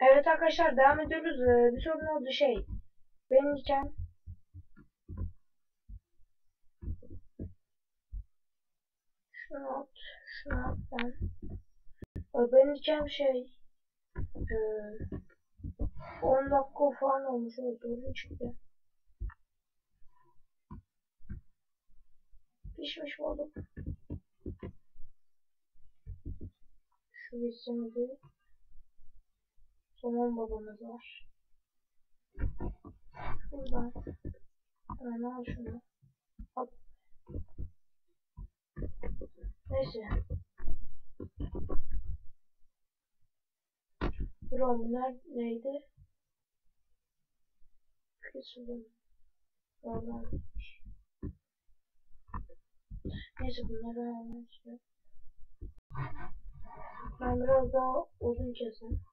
Evet arkadaşlar devam ediyoruz. Ee, bir sorun oldu şey. Benim iken şunu at, şunu at ben. Ee, benim iken şey e, 10 dakika falan olmuş o doğru çıktı. Pişmiş balık. Şu isimde somon babamız var. Şuradan hemen al şunu. Al. Neyse. Bunlar neydi? Kesildim. Oradan. Neyse bunları şey. Ben biraz daha uzun keseyim.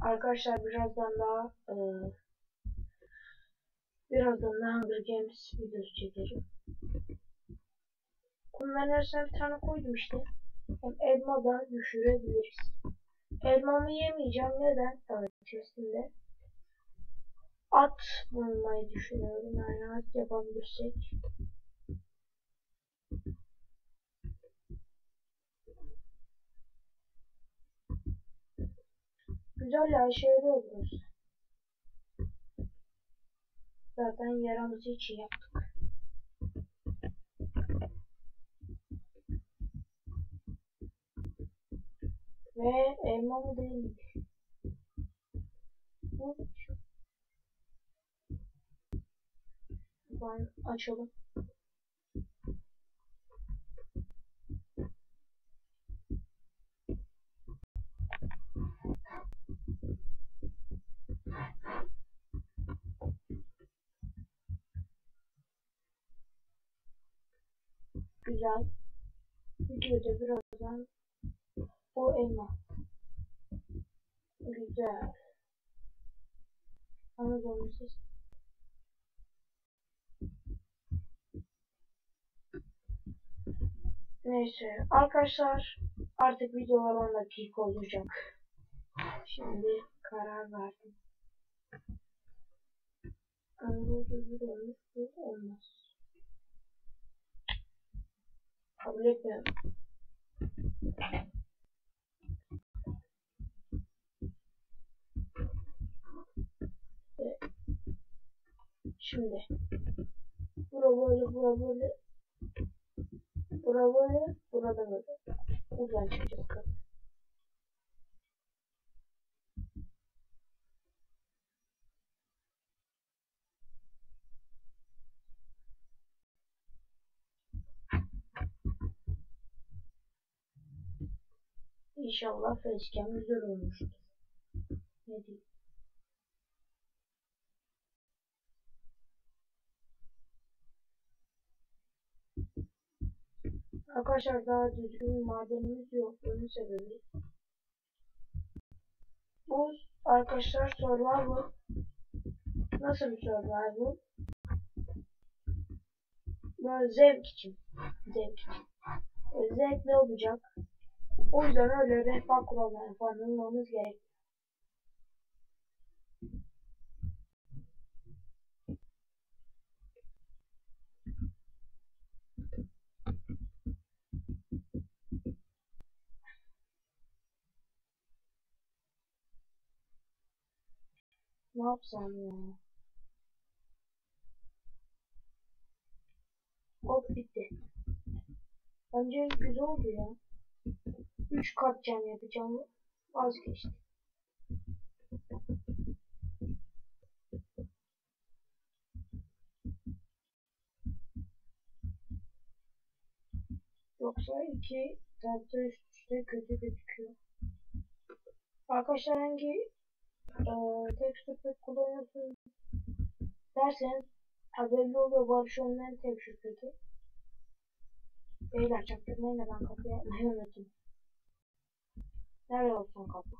Arkadaşlar birazdan daha e, birazdan daha Hunger Games videosu çekerim. Bunların arasına bir tane koydum işte. Hem elma da düşürebiliriz. Elmamı yemeyeceğim. Neden? Evet içerisinde. At bulmayı düşünüyorum. Yani at yapabilirsek. Güzel ya işe yarıyor. Zaten yaramızı için yaptık. Ve elma mı değilmiş. Bu Ben açalım. Güzel. Videoda birazdan bu elma. Güzel. Anadolu siz. Neyse arkadaşlar artık videolar 10 dakika olacak. Şimdi karar verdim. Anadolu olmuş bu olmaz. Kabul etmiyorum. Şimdi. Bura böyle bura böyle. Bura böyle burada böyle. Buradan çıkacağız İnşallah facecam güzel olmuştur. Ne diyeyim? Arkadaşlar daha düzgün madenimiz yok. Bunun sebebi. Bu arkadaşlar survival. Nasıl bir survival? Böyle zevk için. Zevk için. E, zevkli olacak. O yüzden öyle rehber kurallarına falan uymamız gerek. Ne yapsam ya? Hop bitti. Bence güzel oldu ya. 3 kat cam yapacağım. Vazgeçtim. Yoksa iki tahta üst üste kötü gözüküyor. Arkadaşlar hangi e, texture pack kullanıyorsunuz derseniz ha belli oluyor Barış Önmen texture pack'i. Beyler çaktırmayın da ben kapıyı yapmayı unuttum. Nerede olsun kapı?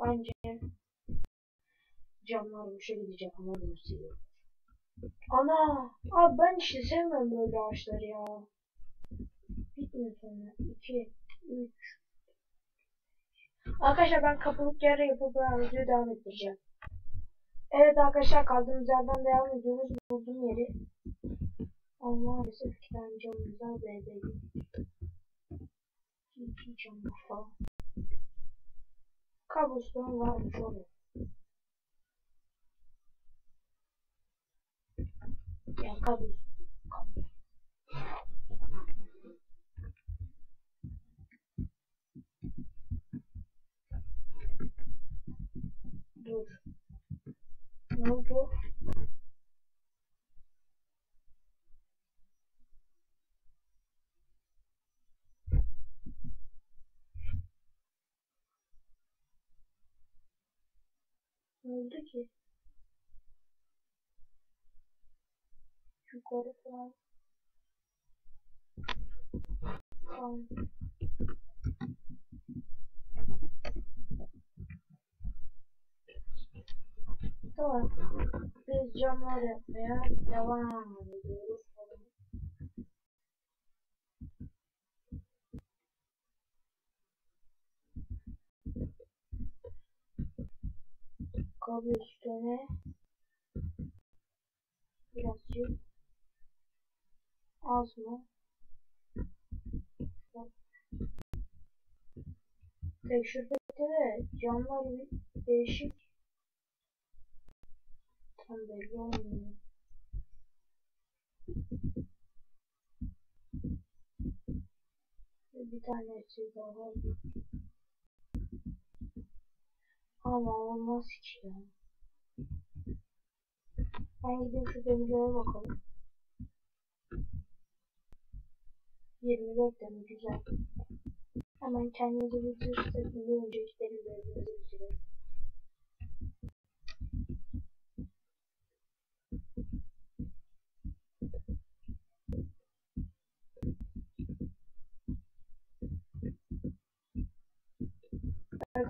Bence camlar gidecek ama bunu seviyorum. Ana! Abi ben işte sevmiyorum böyle ağaçları ya. Bitmiyor sonra. 2, 3. Arkadaşlar ben kapılık yer yapıp ben videoyu devam ettireceğim. Evet arkadaşlar kaldığımız yerden devam ediyoruz. Buldum yeri. Ama maalesef iki tane camımız var. B'deydi. İki cam falan. Kabuston varmış oraya. Yani kabus. Dur. Ne oldu? muito aqui. Agora um coração. Com. Então, é-, é. a de é uma Kablo üstüne birazcık az mı? Tek şuradaki de camlar bir değişik tam belli olmuyor. Bir tanesi daha ama olmaz ki ya. Ben gidip şu demirlere bakalım. 24 demir güzel. Hemen kendimize bir zırh setini önceki demirlerimizi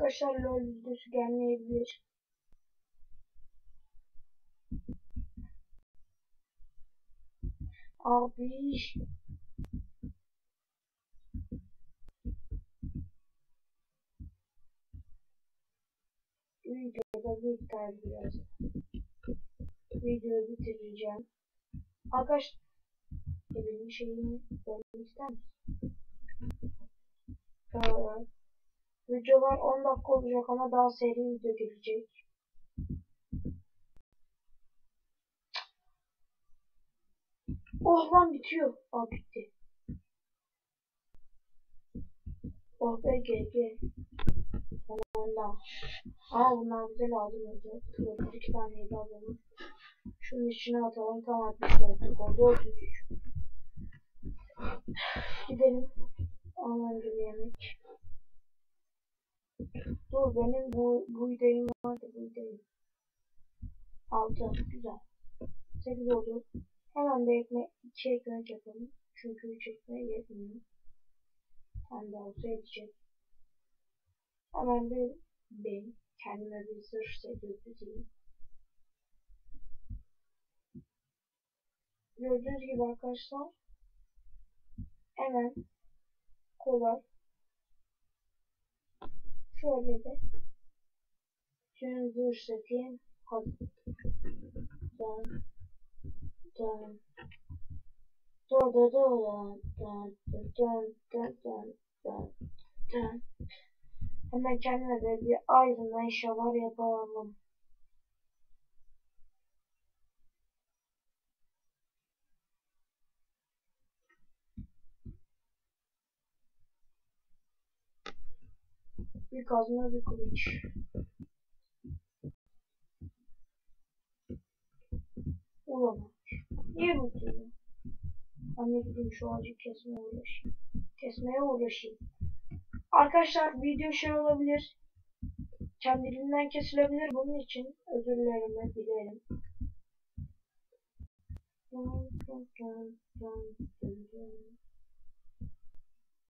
Arkadaşlar LoL videosu gelmeyebilir. Abi videoda biter biraz. Videoyu bitireceğim. Arkadaşlar benim şeyimi görmek ister misin? Ee, Videolar 10 dakika olacak ama daha seri video gelecek. Oh lan bitiyor. Aa bitti. Oh be GG. Tamam da. Aa bunlar bize lazım olacak. Böyle iki taneydi alalım. Şunun içine atalım. Tamam 64 oldu. 33. Gidelim. Alman gibi yemek. Dur benim bu buğdayım vardı buğdayım. 6 güzel. 8 oldu. Hemen bir ekmek, 2 ekmek yapalım. Çünkü 3 ekmeğe yetmiyor. Hem de olsa yetecek. Hemen bir ben kendime bir zırh seti yapayım. Gördüğünüz gibi arkadaşlar hemen kolay şöyle de. Şunu seti hazır. Dön. Dön. Dön dön dön dön dön dön dön dön dön. Hemen kendime de bir aydınla eşyalar yapalım. Bir kazma bir kılıç. Olamaz. Niye mutluyum? Ben ne bileyim şu ağacı kesmeye uğraşayım. Kesmeye uğraşayım. Arkadaşlar video şey olabilir. Kendiliğinden kesilebilir. Bunun için özür dilerim dilerim. Dun dun dun dun dun dun.